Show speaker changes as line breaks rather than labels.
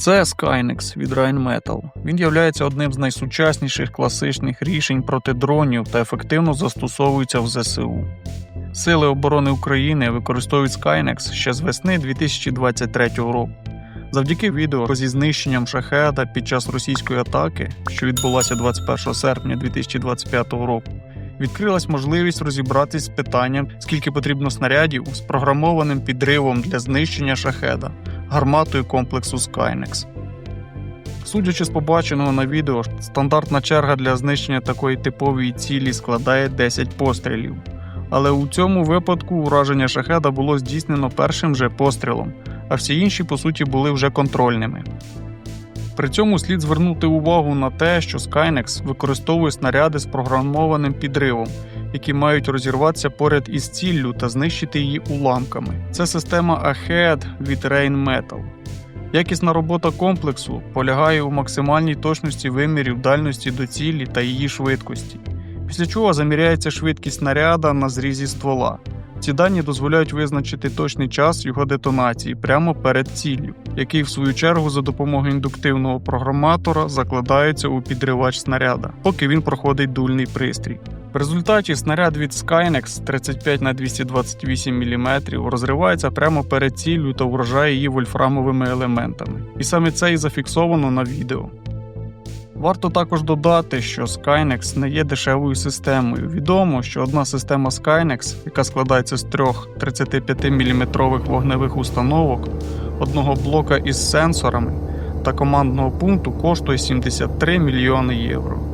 Це Skynex від Rheinmetall. Він є одним з найсучасніших класичних рішень проти дронів та ефективно застосовується в ЗСУ. Сили оборони України використовують Skynex ще з весни 2023 року. Завдяки відео зі знищенням шахеда під час російської атаки, що відбулася 21 серпня 2025 року, відкрилась можливість розібратись з питанням, скільки потрібно снарядів з програмованим підривом для знищення шахеда гарматою комплексу Skynex. Судячи з побаченого на відео, стандартна черга для знищення такої типової цілі складає 10 пострілів. Але у цьому випадку ураження шахеда було здійснено першим же пострілом, а всі інші, по суті, були вже контрольними. При цьому слід звернути увагу на те, що Skynex використовує снаряди з програмованим підривом, які мають розірватися поряд із ціллю та знищити її уламками. Це система AHEAD від Rheinmetall. Якісна робота комплексу полягає у максимальній точності вимірів дальності до цілі та її швидкості, після чого заміряється швидкість снаряда на зрізі ствола. Ці дані дозволяють визначити точний час його детонації прямо перед ціллю, який в свою чергу за допомогою індуктивного програматора закладається у підривач снаряда, поки він проходить дульний пристрій. В результаті снаряд від Skynex 35 на 228 мм розривається прямо перед ціллю та вражає її вольфрамовими елементами. І саме це і зафіксовано на відео. Варто також додати, що Skynex не є дешевою системою. Відомо, що одна система Skynex, яка складається з трьох 35-мм вогневих установок, одного блока із сенсорами та командного пункту, коштує 73 мільйони євро.